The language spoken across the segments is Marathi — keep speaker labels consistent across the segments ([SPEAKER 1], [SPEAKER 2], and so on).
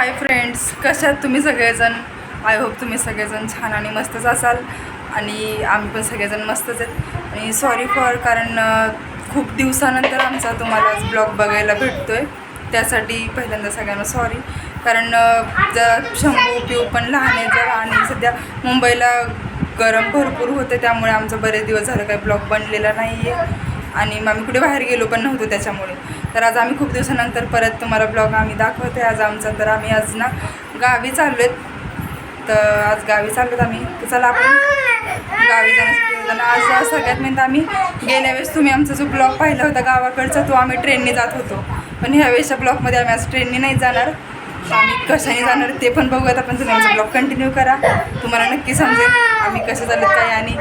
[SPEAKER 1] हाय फ्रेंड्स कशात तुम्ही सगळेजण? आय होप तुम्ही सगळेजण छान आणि मस्तच असाल. आणि आम्ही पण सगळेजण मस्तच आहेत. आणि सॉरी फॉर कारण खूप दिवसानंतर आमचा तुम्हाला ब्लॉग बघायला भेटतो आहे त्यासाठी पहिल्यांदा सगळ्यांना सॉरी कारण जर शंभू पिऊ पण लहान आहे जरा आणि सध्या मुंबईला गरम भरपूर होते त्यामुळे आमचं बरेच दिवस झालं काही ब्लॉग बनलेला नाही आहे आणि मग आम्ही कुठे बाहेर गेलो पण नव्हतो त्याच्यामुळे. तर आज आम्ही खूप दिवसानंतर परत तुम्हाला ब्लॉग आम्ही दाखवतो आज आमचा तर आम्ही आज ना गावी चाललो आहेत तर आज गावी चाललो आहेत आम्ही. तर चला आपण गावी जाण्यासाठी आज सगळ्यात मेन आम्ही गेल्या वेळेस तुम्ही आमचा जो ब्लॉग पाहिला होता गावाकडचा तो आम्ही ट्रेनने जात होतो. पण ह्या वेळेसच्या ब्लॉगमध्ये आम्ही आज ट्रेनने नाही जाणार. आम्ही कशाने जाणार ते पण बघूयात. आपण तुम्ही आमचा ब्लॉग कंटिन्यू करा. तुम्हाला नक्की समजेल. आम्ही कसं चालत काय आणि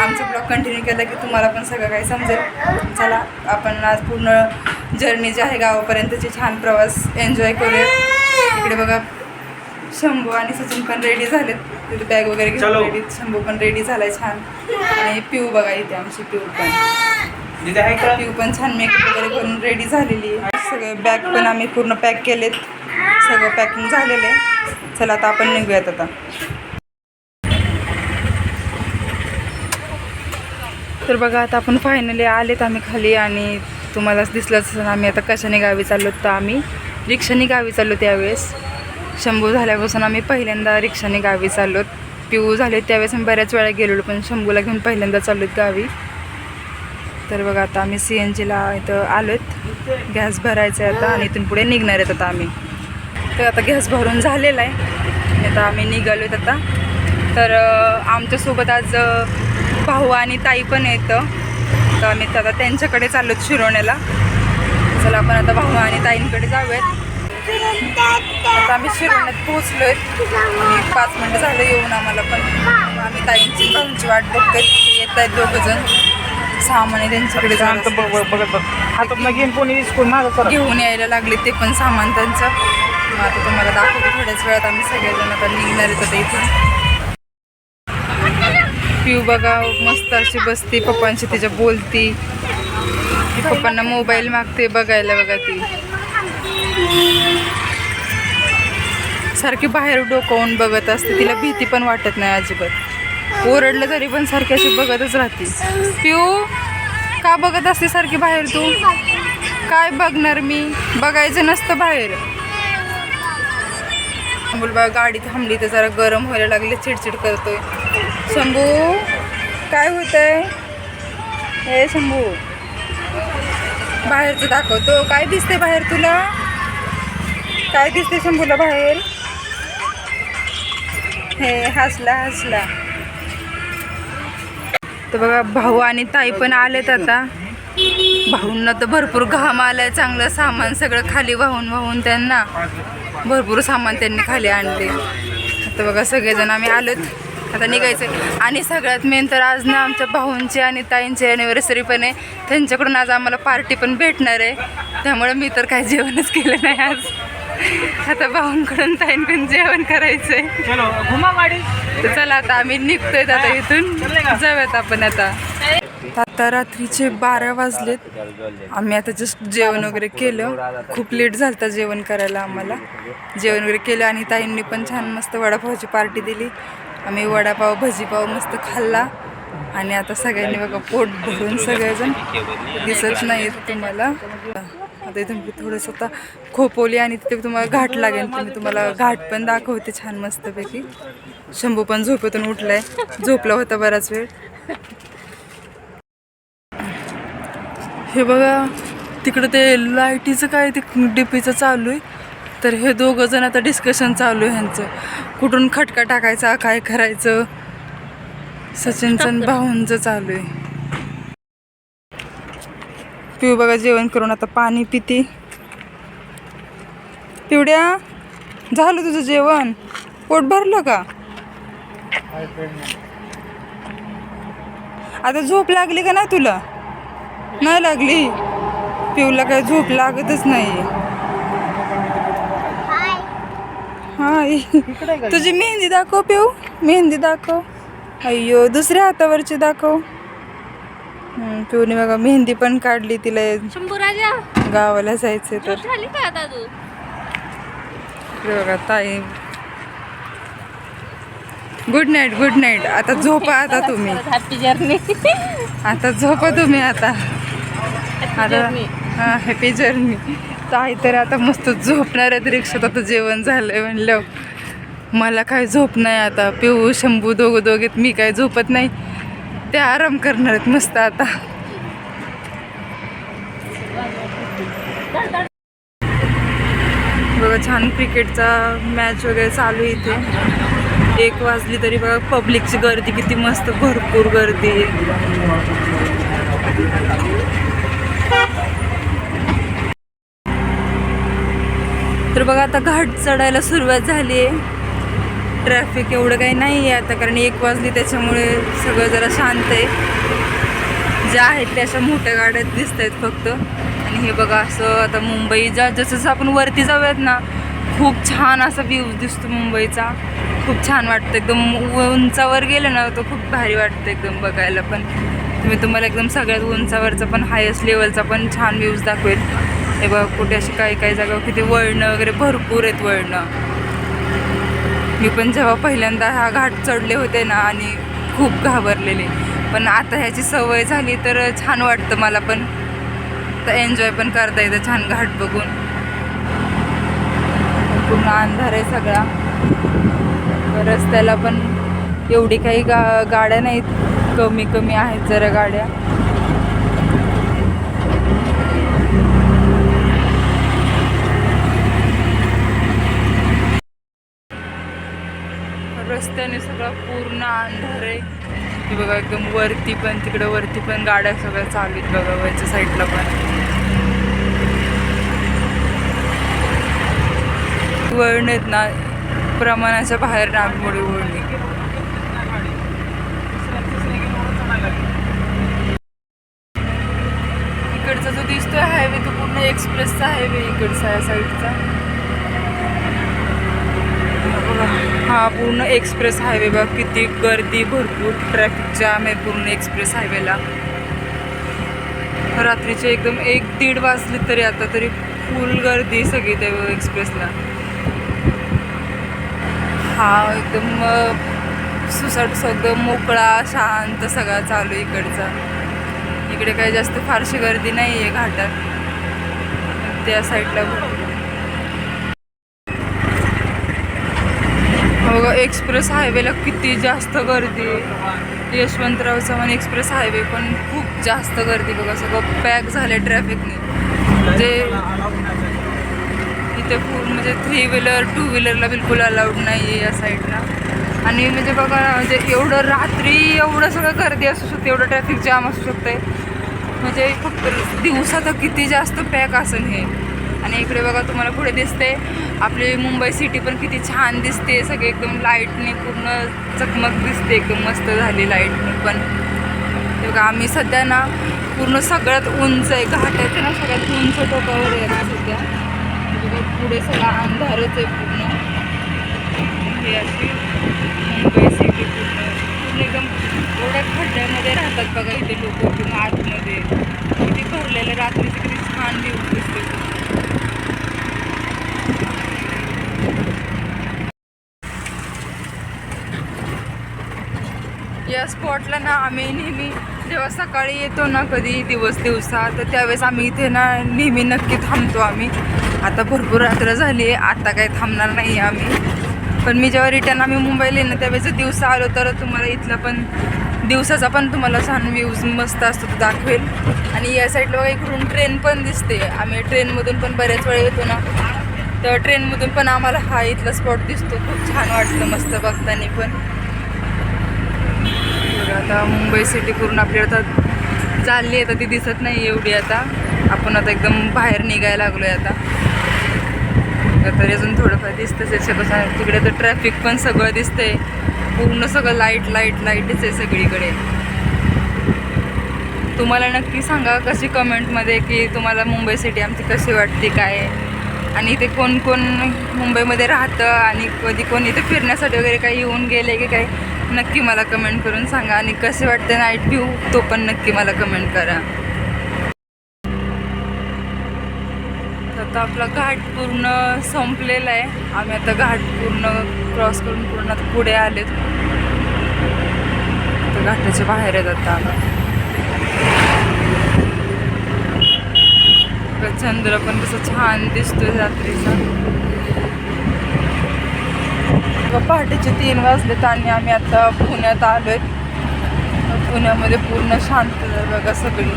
[SPEAKER 1] आमचं ब्लॉग कंटिन्यू केलं की तुम्हाला पण सगळं काही समजेल. चला आपण आज पूर्ण जर्नी जी आहे गावापर्यंतची छान प्रवास एन्जॉय करूया. इकडे बघा शंभू आणि सचिन पण रेडी झालेत. तिथे बॅग वगैरे घेऊन. रेडी शंभू पण रेडी झालाय छान. आणि पिऊ बघा इथे आमची पिऊ पण. पिऊ पण छान मेकअप वगैरे करून रेडी झालेली आहे. सगळे बॅग पण आम्ही पूर्ण पॅक केलेत. सगळं पॅकिंग झालेलं आहे. चला आता आपण निघूयात आता. तर बघा आता आपण फायनली आलेत आम्ही खाली आणि तुम्हालाच दिसलंच आम्ही आता कशाने गावी चाललो तर आम्ही. रिक्षाने गावी चाललो त्यावेळेस शंभू झाल्यापासून आम्ही पहिल्यांदा रिक्षाने गावी चाललो पिऊ झाले त्यावेळेस आम्ही बऱ्याच वेळा गेलेलो पण शंभूला घेऊन पहिल्यांदा चाललो गावी. तर बघा आता आम्ही सी एन जीला इथं आलो आहेत गॅस भरायचा आहे आता आणि इथून पुढे निघणार आहेत आता आम्ही. तर आता गॅस भरून झालेला आहे. आता आम्ही निघालो आहेत आता. तर आमच्यासोबत आज भाऊ आणि ताई पण येतं. तर आम्ही आता त्यांच्याकडे चाललो शिरोण्याला. चला आपण आता भाऊ आणि ताईंकडे जाऊयात. आता आम्ही शिरोण्यात पोहोचलो आहेत पाच मिनटं झालं येऊन आम्हाला पण. आम्ही ताईंची भाऊंची वाट बघतोय. येत आहेत दोघंजण. सामान आहे त्यांच्याकडे
[SPEAKER 2] शांत
[SPEAKER 1] जायचं.
[SPEAKER 2] बघ बघ- बघत बघ. हातात न घेऊन
[SPEAKER 1] यायला लागले ते पण सामान त्यांचं. मग आता तुम्हाला दाखवते थोड्याच वेळात आम्ही सगळेजण. आता निघणार आहेत आता इथून. पिऊ बघा मस्त अशी बसते पप्पांशी तिच्या बोलती. पप्पांना मोबाईल मागते बघायला बघा ती. सारखी बाहेर डोकावून बघत असते तिला भीती पण वाटत नाही अजिबात. ओरडलं तरी पण सारखी अशी बघतच राहते. पिऊ का बघत असते सारखी बाहेर तू? काय बघणार मी? बघायचं नसतं बाहेर. मुलबा गाडी थांबली तर जरा गरम व्हायला लागले चिडचिड करतोय. शंभू काय होतंय? हे शंभू बाहेरचं दाखवतो. काय दिसते बाहेर तुला? काय दिसते शंभूला बाहेर? हे हसला हसला. तर बघा भाऊ आणि ताई पण आलेत आता. भाऊंना तर भरपूर घाम आलाय चांगलं सामान सगळं खाली वाहून वाहून त्यांना. भरपूर सामान त्यांनी खाली आणले. आता बघा सगळेजण आम्ही आलोत. आता निघायचं आणि सगळ्यात मेन तर आज ना आमच्या भाऊंची आणि ताईंची अॅनिव्हर्सरी पण आहे. त्यांच्याकडून आज आम्हाला पार्टी पण भेटणार आहे. त्यामुळे मी तर काय जेवणच केलं नाही आज. आता भाऊंकडून ताईंकडून जेवण करायचं आहे तर चला आता आम्ही निघतोय आता इथून. जाऊयात आपण आता. आता रात्रीचे बारा वाजलेत. आम्ही आता जस्ट जेवण वगैरे केलं. खूप लेट झालं जेवण करायला आम्हाला. जेवण वगैरे केलं आणि ताईंनी पण छान मस्त वडापावची पार्टी दिली. आम्ही वडापाव भजीपाव मस्त खाल्ला. आणि आता सगळ्यांनी बघा पोट भरून सगळेजण दिसत नाहीत तुम्हाला. आता इथून थोडंसं आता खोपोली आणि तिथे तुम्हाला घाट लागेल. तुम्ही तुम्हाला घाट पण दाखवते छान मस्तपैकी. शंभू पण झोपेतून उठलाय. झोपला होता बराच वेळ. हे बघा तिकडं ते लाईटीचं काय ते डीपीचं चालू आहे. तर हे दोघं जण आता डिस्कशन चालू आहे ह्यांचं. कुठून खटका टाकायचा काय करायचं? सचिनचं भाऊंचं चालू आहे. पिऊ बघा जेवण करून आता पाणी पिते. पिवड्या झालं तुझं जेवण? पोट भरलं का? आता झोप लागली का नाही तुला? नाही लागली. पिऊला काय झोप लागतच नाही. हाय. तुझी मेहंदी दाखव पिऊ. मेहंदी दाखव. अय्यो दुसऱ्या हातावरची दाखव. हम्म, पिऊने बघा मेहंदी पण काढली तिला.
[SPEAKER 3] शंभू राजा
[SPEAKER 1] गावाला जायचंय तर.
[SPEAKER 3] झाली का आता तू?
[SPEAKER 1] इकडे बघा ताई. गुड नाईट गुड नाईट आता झोपा आता तुम्ही. आता झोपा तुम्ही आता. आता हां हॅपी जर्नी ताई तर आता मस्त झोपणार आहेत रिक्षात. आता जेवण झालंय म्हणलं. मला काय झोप नाही आता. पिऊ शंभू दोघं दोघेत मी काय झोपत नाही. ते आराम करणार आहेत मस्त आता. बघा छान क्रिकेटचा मॅच वगैरे चालू आहे इथे. एक वाजली तरी बघा पब्लिकची गर्दी किती मस्त भरपूर गर्दी तर बघा आता घाट चढायला सुरुवात झाली आहे. ट्रॅफिक एवढं काही नाही आहे आता कारण एक वाजली त्याच्यामुळे सगळं जरा शांत आहे. ज्या आहेत त्या अशा मोठ्या गाड्यात दिसत आहेत फक्त. आणि हे बघा असं आता मुंबई जा जसं जसं आपण वरती जाऊयात ना खूप छान असा व्ह्यू दिसतो मुंबईचा. खूप छान वाटतं. एकदम उंचावर गेलं ना तो खूप भारी वाटतं एकदम बघायला पण. मी तुम्हाला एकदम सगळ्यात उंचावरचा पण हायेस्ट लेवलचा पण छान व्ह्यूज दाखवेल. हे बघा कुठे अशी काही काही जागा किती वळणं वगैरे भरपूर आहेत वळणं. मी पण जेव्हा पहिल्यांदा हा घाट चढले होते ना आणि खूप घाबरलेले. पण आता ह्याची सवय झाली तर छान वाटतं मला पण. तर एन्जॉय पण करता येतं छान घाट बघून. पूर्ण अंधार आहे सगळा. रस्त्याला पण एवढी काही गा गाड्या नाहीत. कमी कमी आहेत जरा गाड्या. रस्त्याने सगळं पूर्ण अंधार आहे. हे बघा एकदम वरती पण तिकडं वरती पण गाड्या सगळ्या चालू आहेत बघा वरच्या साईडला पण. वळण आहेत ना प्रमाणाच्या बाहेर नागमोडी वळणी इकडचा जो दिसतोय हायवे तो पूर्ण एक्सप्रेसचा हायवे इकडचा या साईडचा हा पूर्ण एक्सप्रेस हायवे बघ किती गर्दी भरपूर ट्रॅफिक जाम आहे पूर्ण एक्सप्रेस हायवेला. रात्रीचे एकदम एक दीड वाजली तरी आता तरी फुल गर्दी सगळी त्या एक्सप्रेसला. हा एकदम सुसाट सगळं मोकळा शांत सगळा चालू आहे इकडचा. इकडे काही जास्त फारशी गर्दी नाही आहे घाटात. त्या साईडला भरपूर एक्सप्रेस हायवेला किती जास्त गर्दी. यशवंतराव चव्हाण एक्सप्रेस हायवे पण खूप जास्त गर्दी बघा सगळं पॅक झालं ट्रॅफिकने. म्हणजे इथे पूर्ण म्हणजे थ्री व्हीलर टू व्हीलरला बिलकुल अलाउड नाही आहे या साईडला आणि म्हणजे बघा म्हणजे एवढं रात्री एवढं सगळं गर्दी असू शकते एवढं ट्रॅफिक जाम असू शकते म्हणजे फक्त दिवसा तर किती जास्त पॅक असेल हे. आणि इकडे बघा तुम्हाला पुढे दिसते. आपली मुंबई सिटी पण किती छान दिसते. सगळे एकदम लाईटने पूर्ण चकमक दिसते. एकदम मस्त झाली लाईटने पण. ते बघा आम्ही सध्या ना पूर्ण सगळ्यात उंच आहे. घाटाचे ना सगळ्यात उंच टोकावर आहे ना सध्या. बघा पुढे सगळा अंधारच आहे पूर्ण. हे अशी मुंबई सिटी पूर्ण पूर्ण एकदम एवढ्या खड्ड्यामध्ये राहतात बघा इथे लोक किंवा आतमध्ये किती भरलेलं रात्रीचे किती छान दिवस दिसते या स्पॉटला ना आम्ही नेहमी जेव्हा सकाळी येतो ना कधी दिवस दिवसा तर त्यावेळेस आम्ही इथे ना नेहमी नक्की थांबतो आम्ही. आता भरपूर रात्र झाली आहे आता काही थांबणार नाही आम्ही. पण मी जेव्हा रिटर्न आम्ही मुंबईला येईन त्यावेळेस दिवसा आलो तर तुम्हाला इथलं पण दिवसाचा पण तुम्हाला छान व्ह्यूज मस्त असतो तो दाखवेल. आणि या साईडला बघा इकडून ट्रेन पण दिसते. आम्ही ट्रेनमधून पण बऱ्याच वेळा येतो ना. तर ट्रेनमधून पण आम्हाला हा इथला स्पॉट दिसतो. खूप छान वाटतं मस्त बघताना पण. म्हणजे आता मुंबई सिटी करून आपल्याला आता चालली आहे तर ती दिसत नाही एवढी आता. आपण आता एकदम बाहेर निघायला लागलो आहे आता. तरी अजून थोडंफार दिसतंच आहे. सगळं तिकडे तर ट्रॅफिक पण सगळं दिसतंय. पूर्ण सगळं लाइट लाइट लाईटच आहे सगळीकडे. तुम्हाला नक्की सांगा कशी कमेंटमध्ये की तुम्हाला मुंबई सिटी आमची कशी वाटते काय? आणि इथे कोण कोण मुंबईमध्ये राहतं आणि कधी कोण इथे फिरण्यासाठी वगैरे काही येऊन गेले की काही नक्की मला कमेंट करून सांगा आणि कसे वाटते नाईट व्ह्यू तो पण नक्की मला कमेंट करा. तर आता आपला घाट पूर्ण संपलेला आहे. आम्ही आता घाट पूर्ण क्रॉस करून पूर्ण पुढे आलेत. आता घाटाच्या बाहेर आहेत आता आम्ही. चंद्र पण कसं छान दिसतोय रात्रीचा. व पहाटेचे तीन वाजलेत आणि आम्ही आता पुण्यात आलोय. पुण्यामध्ये पूर्ण शांतता बघा सगळी.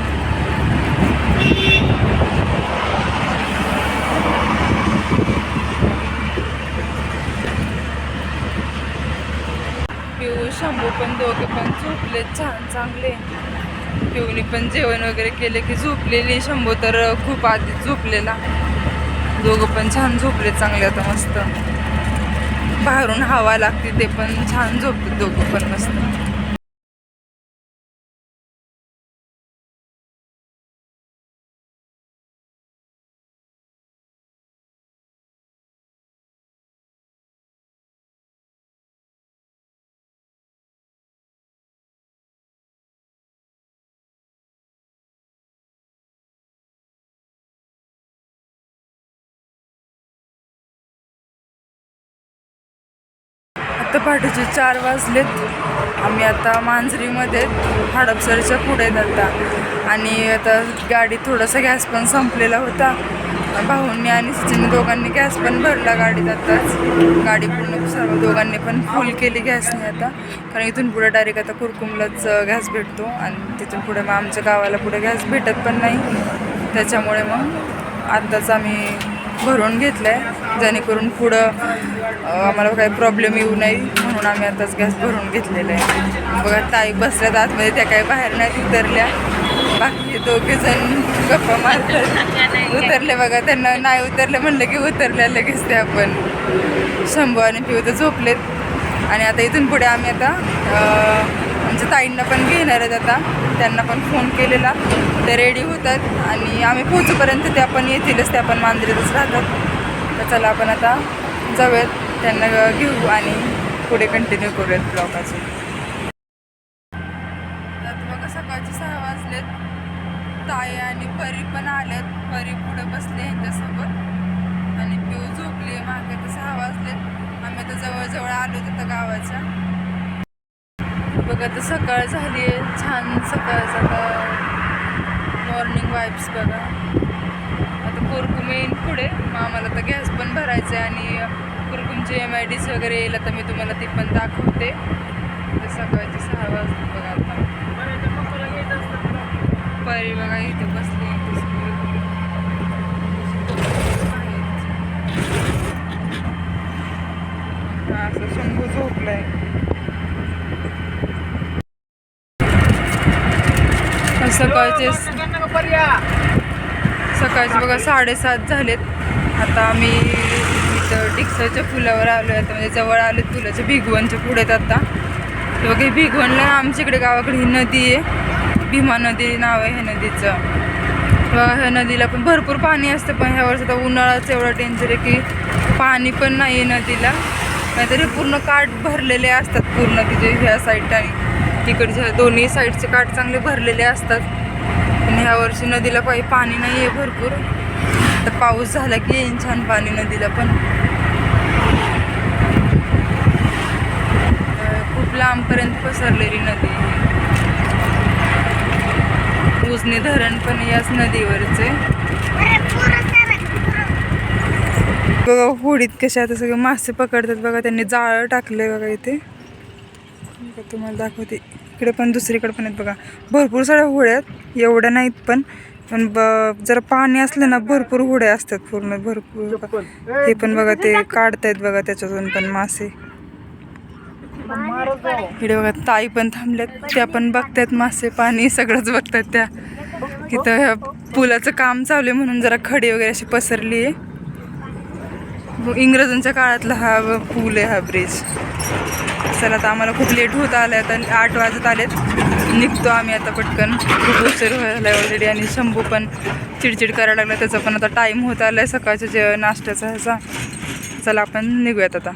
[SPEAKER 1] पिऊ शंभू पण दोघे पण झोपले छान चांगले. पिऊनी पण जेवण वगैरे केले की झोपलेली शंभू तर खूप आधी झोपलेला. दोघं पण छान झोपले चांगले आता मस्त. बाहेरून हवा लागते ते पण छान झोपते दोघं पण मस्त. आता पहाटेचे चार वाजलेत. आम्ही आता मांजरीमध्ये हडपसरच्या पुढे आहेत आता आणि आता गाडी थोडासा गॅस पण संपलेला होता. भाऊंनी आणि सचिन दोघांनी गॅस पण भरला गाडीत आताच. गाडी पूर्ण सर्व दोघांनी पण फुल केली गॅसने आता. कारण इथून पुढे डायरेक्ट आता कुरकुमलाच गॅस भेटतो. आणि तिथून पुढे मग आमच्या गावाला पुढे गॅस भेटत पण नाही. त्याच्यामुळे मग आत्ताच आम्ही भरून घेतलं आहे जेणेकरून पुढं आम्हाला काही प्रॉब्लेम येऊ नये म्हणून आम्ही आताच गॅस भरून घेतलेला आहे. बघा ताई बसल्यात आतमध्ये त्या काही बाहेर नाही उतरल्या. बाकी दोघेजण गप्पा मारतात. उतरले बघा त्यांना नाही उतरले म्हणलं की उतरल्या लगेच ते आपण. शंभू आणि पिऊ तर झोपलेत. आणि आता इथून पुढे आम्ही आता आमच्या ताईंना पण घेणार आहेत आता. त्यांना पण फोन केलेला. ते रेडी होतात आणि आम्ही पोचूपर्यंत त्या पण येतीलच त्या पण मांजरीतच राहतात. तर चला आपण आता जाऊयात. त्यांना घेऊ आणि पुढे कंटिन्यू करूयात ब्लॉगाचे आता बघा सकाळचे सहा वाजलेत. ताई आणि परी पण आल्यात. परी पुढे बसले यांच्यासोबत. आणि पिऊ झोपले मागे तर सहा वाजलेत. आम्ही आता जवळजवळ आलो तिथं गावाच्या. बघा तर सकाळ झाली आहे. छान सकाळ सकाळ. मॉर्निंग वाईब्स बघा. आता कुरकुम येईन पुढे. मग आम्हाला तर गॅस पण भरायचं आहे आणि कुरकुमचे एम आय डीज वगैरे येईल. आता मी तुम्हाला ती पण दाखवते. तर सकाळचे सहा वाजता बघा आता. परी बघा इथे बसली असं शंभू झोपलाय. सकाळचे सकाळचे बघा साडेसात झालेत. आता आम्ही इथं डिक्सरच्या फुलावर आलो आहे आता म्हणजे जवळ आले फुलाच्या भिगवणच्या पुढेत आता. ते बघा हे भिगवणला आमच्या इकडे गावाकडे ही नदी आहे. भीमा नदी नाव आहे ह्या नदीचं. बघा ह्या नदीला पण भरपूर पाणी असतं पण ह्या वर्षी आता उन्हाळाच एवढा डेंजर आहे की पाणी पण नाही आहे नदीला. नाहीतरी हे पूर्ण काठ भरलेले असतात पूर्ण तिथे ह्या साईडला तिकडच्या दोन्ही साईडचे काठ चांगले भरलेले असतात. पण ह्या वर्षी नदीला काही पाणी नाही आहे भरपूर. तर पाऊस झाला की येईन छान पाणी नदीला पण. खूप लांबपर्यंत पसरलेली नदी. उजनी धरण पण याच नदीवरच. आहे बघा होडीत कशा आता सगळे मासे पकडतात बघा त्यांनी जाळं टाकलंय बघा इथे. तुम्हाला दाखवते. इकडे पण दुसरीकडे पण आहेत बघा. भरपूर साऱ्या होड्या आहेत. एवढ्या नाहीत पण पण ब जर पाणी असलं ना भरपूर होड्या असतात पूर्ण भरपूर. हे पण बघा ते काढतायत बघा त्याच्यातून पण मासे. इकडे बघा ताई पण थांबल्यात. त्या पण बघतायत मासे पाणी सगळंच बघतात त्या. ह्या पुलाचं काम चालू आहे म्हणून जरा खडी वगैरे अशी पसरली आहे. इंग्रजांच्या काळातला हा पूल आहे हा ब्रिज. चला आता आम्हाला खूप लेट होत आलं आता आठ वाजत आलेत. निघतो आम्ही आता पटकन. खूप उशीर व्हायला ऑलरेडी आणि शंभू पण चिडचिड करायला लागला त्याचा पण आता टाईम होत आला आहे सकाळच्या जे नाश्त्याचा ह्याचा. चला आपण निघूयात आता.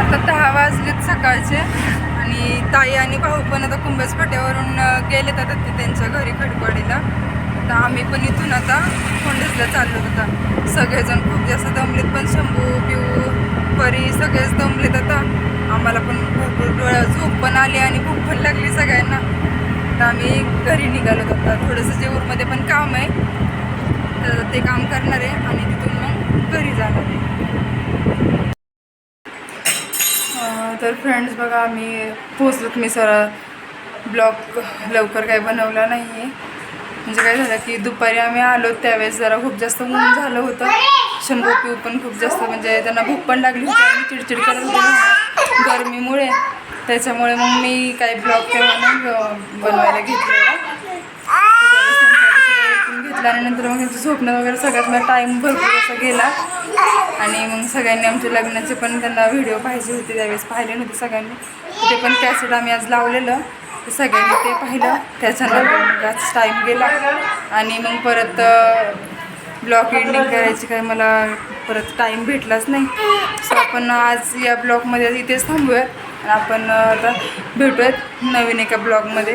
[SPEAKER 1] आता दहा वाजलेत सकाळचे आणि ताई आणि भाऊ पण आता कुंभस फाट्यावरून गेलेत आता ते त्यांच्या घरी खडपाडीला तर आम्ही पण इथून आता कोंडसला चाललो होता सगळेजण खूप जास्त दमलेत पण शंभू पिऊ परी सगळेच दमलेत आता. आम्हाला पण भरपूर डोळ्या झोप पण आली आणि भूक पण लागली सगळ्यांना. तर आम्ही घरी निघालो होतो थोडंसं जेऊरमध्ये पण काम आहे. तर ते काम करणार आहे आणि तिथून मग घरी जाणार आहे. तर फ्रेंड्स बघा आम्ही पोचलोत मी सर ब्लॉग लवकर काही बनवला नाही आहे म्हणजे काय झालं की दुपारी आम्ही आलो त्यावेळेस जरा खूप जास्त ऊन झालं होतं. शंभू पिऊ पण खूप जास्त म्हणजे त्यांना भूक पण लागली होती आणि चिडचिड करत होते गरमीमुळे. त्याच्यामुळे मग मी काही ब्लॉग तेव्हा नाही बनवायला घेतलेला. घेतल्यानंतर आणि नंतर मग त्यांचं झोपणं वगैरे सगळ्यात टाईम भरपूर असा गेला. आणि मग सगळ्यांनी आमच्या लग्नाचे पण त्यांना व्हिडिओ पाहिजे होते त्यावेळेस पाहिले नव्हते सगळ्यांनी. ते पण कॅसेट आम्ही आज लावलेलं. सगळ्यांनी ते पाहिलं. त्याच्यानंतर मग आज टाईम गेला. आणि मग परत ब्लॉग एंडिंग करायची काय मला परत टाईम भेटलाच नाही. सो आपण आज या ब्लॉगमध्ये इथेच थांबूयात. आणि आपण आता भेटूयात नवीन एका ब्लॉगमध्ये